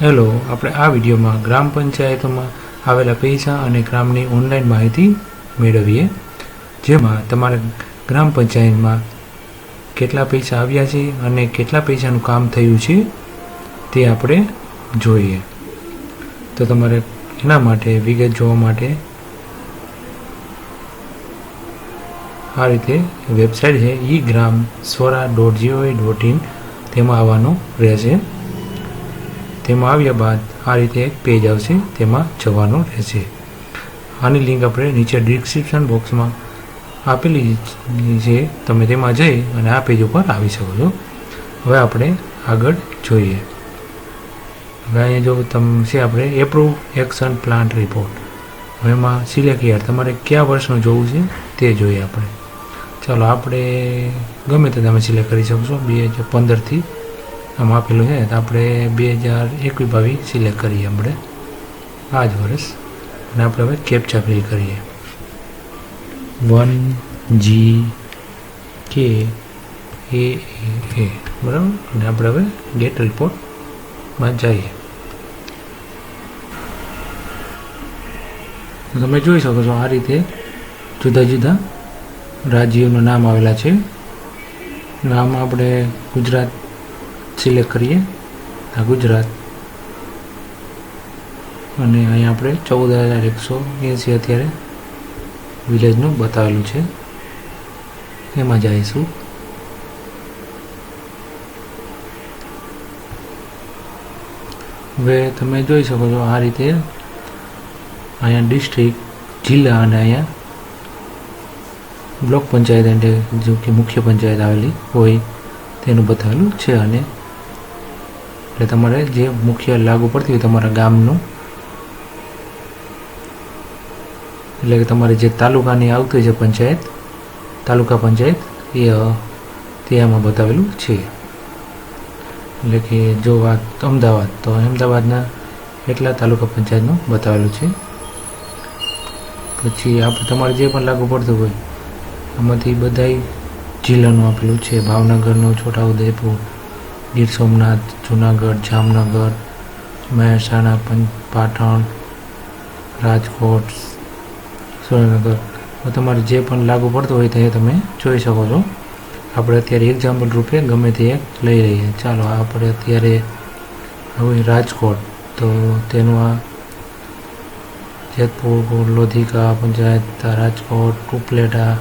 Hello, આપણે આ વિડીયોમાં ગ્રામ પંચાયતોમાં આવેલા પૈસા અને ગ્રામની ઓનલાઈન માહિતી મેળવીએ, જેમાં તમારે ગ્રામ પંચાયતમાં કેટલા પૈસા આવ્યા છે અને કેટલા પૈસાનું કામ થયું છે તે આપણે જોઈએ. તો તમારે એના માટે, વિગત જોવા માટે આ રીતે વેબસાઇટ છે, e Gram Swaraj dot G O V dot in તેમાં આવવાનું રહેશે. તેમાં આવ્યા બાદ આ રીતે એક પેજ આવશે, તેમાં જવાનું રહેશે. આની લિંક આપણે નીચે ડિસ્ક્રિપ્શન બોક્સમાં આપેલી છે. તમે તેમાં જઈ અને આ પેજ ઉપર આવી શકો છો. હવે આપણે આગળ જોઈએ. હવે અહીંયા જો તમે છે આપણે એપ્રુવ એક્શન પ્લાન્ટ રિપોર્ટ હવે એમાં સિલેક્ટ યર તમારે કયા વર્ષનું જોવું છે તે જોઈએ આપણે. ચાલો આપણે ગમે તે તમે સિલેક્ટ કરી શકશો બે હજાર પંદરથી આમ આપેલું છે. તો આપણે બે હજાર એકવીસ બાવીસ સિલેક્ટ કરીએ આપણે. આ જ વર્ષ. અને આપણે હવે કેપ્ચા ફિલ કરીએ. One G K A A બરાબર? અને આપણે હવે ગેટ રિપોર્ટમાં જઈએ. તમે જોઈ શકો છો આ રીતે જુદા જુદા રાજ્યોનું નામ આવેલા છે. નામ આપણે ગુજરાત સિલેક્ટ કરીએ આ ગુજરાત. અને અહીંયા આપણે ચૌદ હજાર એકસો એંસી અત્યારે વિલેજનું બતાવેલું છે. એમાં જઈશું. હવે તમે જોઈ શકો છો આ રીતે અહીંયા ડિસ્ટ્રિક્ટ, જિલ્લા અને અહીંયા બ્લોક પંચાયત એટલે જો કે મુખ્ય પંચાયત આવેલી હોય તેનું બતાવેલું છે. અને એટલે તમારે જે મુખ્ય લાગુ પડતી હોય તમારા ગામનું, એટલે કે તમારે જે તાલુકાની આવતી છે પંચાયત, તાલુકા પંચાયત, એ તે બતાવેલું છે. એટલે કે જો વાત અમદાવાદ, તો અમદાવાદના એટલા તાલુકા પંચાયતનું બતાવેલું છે. પછી આપણે તમારે જે પણ લાગુ પડતું હોય, આમાંથી બધાય જિલ્લાનું આપેલું છે. ભાવનગરનું, છોટાઉદેપુર ગીર સોમનાથ, જુનાગઢ, જામનગર, મહેસાણા પાટણ, રાજકોટ, સુરેન્દ્રનગર. તમારે જે પણ લાગુ પડતું હોય તે તમે જોઈ શકો છો. આપણે અત્યારે એક્ઝામ્પલ રૂપે ગમે તે એક લઈ રહીએ. ચાલો, આપણે અત્યારે હવે રાજકોટ. તો તેનું આ જેતપુર, લોધિકા, પંચાયત, રાજકોટ, ઉપલેટા.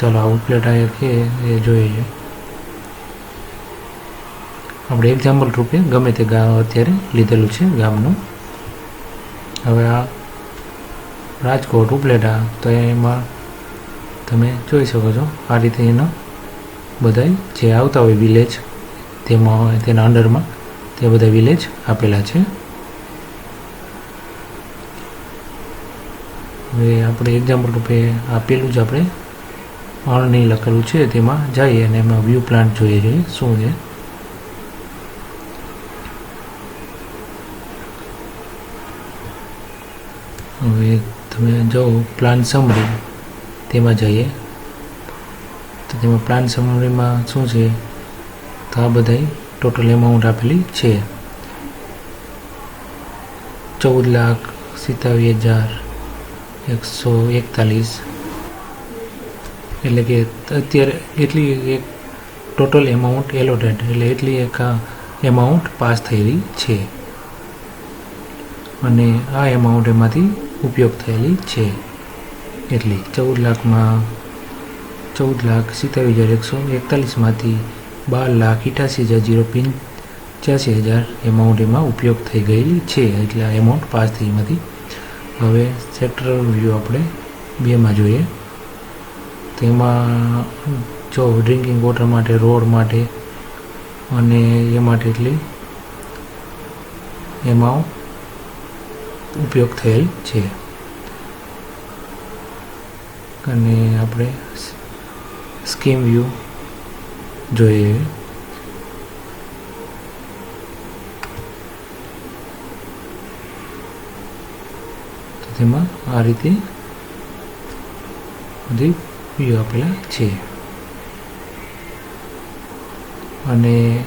ચાલો, આ ઉપલેટા એ કે એ જોઈએ. આપણે એક્ઝામ્પલ રૂપે ગમે તે ગામ અત્યારે લીધેલું છે, ગામનું. હવે આ રાજકોટ, ઉપલેટા, તો એમાં તમે જોઈ શકો છો, આ રીતે એના બધાય જે આવતા હોય વિલેજ તેમાં તેના અંડરમાં, તે બધા વિલેજ આપેલા છે. હવે આપણે એક્ઝામ્પલ રૂપે આપેલું જ આપણે અણની લખેલું છે, તેમાં જઈએ અને એમાં વ્યૂ પ્લાન્ટ જોઈએ જોઈએ, શું છે. હવે તમે જો પ્લાન સમરી તેમાં જઈએ. તો તેમાં પ્લાન સમરીમાં શું છે? તો આ બધાય ટોટલ એમાઉન્ટ આપેલી છે. ચૌદ લાખ સિત્તાવીસ હજાર એકસો એકતાલીસ. એટલે કે અત્યારે એટલી એક ટોટલ એમાઉન્ટ એલોટેડ એટલે એટલી એક એમાઉન્ટ પાસ થયેલી છે. અને આ એમાઉન્ટ એમાંથી ઉપયોગ થયેલી છે. એટલી ચૌદ લાખમાં ચૌદ લાખ સિત્તાવીસ હજાર એકસો એકતાલીસમાંથી બાર લાખ ઇઠાસી હજાર જીરો પંચ્યાસી હજાર એમાઉન્ટ એમાં ઉપયોગ થઈ ગયેલી છે. એટલે આ એમાઉન્ટ પાસ થઈ નથી હવે સેક્ટર વ્યૂ આપણે બેમાં જોઈએ. તેમાં જો ડ્રિંકિંગ વોટર માટે રોડ માટે અને એ માટે એટલી એમાં ઉપયોગ થયેલ છે. અને આપણે સ્કીમ વ્યૂ જોઈએ. તો તેમાં આ રીતે બધી વ્યૂ આપેલા છે. અને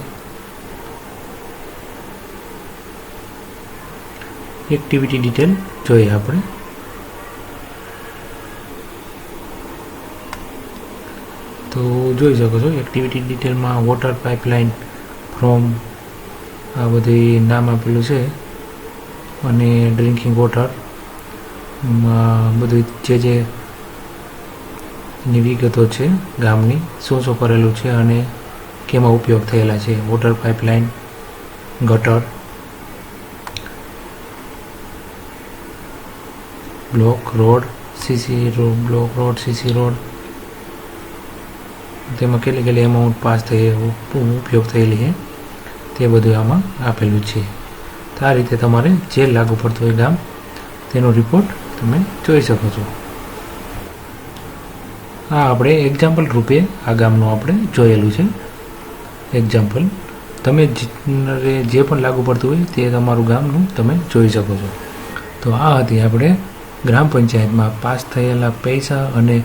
એક્ટિવિટી ડિટેલ જોઈએ આપણે. તો જોઈ શકો છો એક્ટિવિટી ડિટેલમાં વોટર પાઇપલાઇન ફ્રોમ આ બધી નામ આપેલું છે અને ડ્રિંકિંગ વોટર બધું જે જે ની વિગતો છે ગામની, શું શું કરેલું છે અને કેમાં ઉપયોગ થયેલા છે વોટર પાઇપલાઇન ગટર block road CC road block road CC road તેમાં કેટલી કેટલી એમાઉન્ટ પાસ થઈ ઉપયોગ થયેલી છે, તે બધું આમાં આપેલું છે. તો આ રીતે તમારે જે લાગુ પડતું હોય ગામ, તેનો રિપોર્ટ તમે જોઈ શકો છો. આ આપણે એક્ઝામ્પલ રૂપે આ ગામનું આપણે જોયેલું છે. એક્ઝામ્પલ તમે જે પણ લાગુ પડતું હોય તે તમારું ગામનું તમે જોઈ શકો છો. તો આ હતી આપણે ગ્રામ પંચાયતમાં પાસ થયેલા પૈસા અને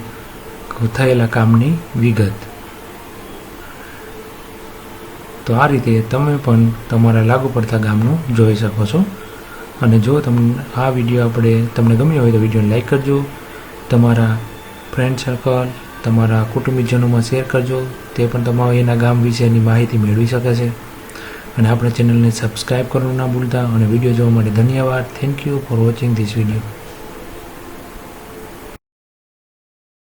થયેલા કામની વિગત. તો આ રીતે તમે પણ તમારા લાગુ પડતા ગામનું જોઈ શકો છો. અને જો તમને આ વીડિયો આપણે તમને ગમ્યો હોય તો વિડીયોને લાઈક કરજો. તમારા ફ્રેન્ડ સર્કલ, તમારા કુટુંબીજનોમાં શેર કરજો. તે પણ તમારે એના ગામ વિશેની માહિતી મેળવી શકે છે. અને આપણા ચેનલને સબસ્ક્રાઈબ કરવાનું ના ભૂલતા. અને વીડિયો જોવા માટે ધન્યવાદ. Thank you for watching this video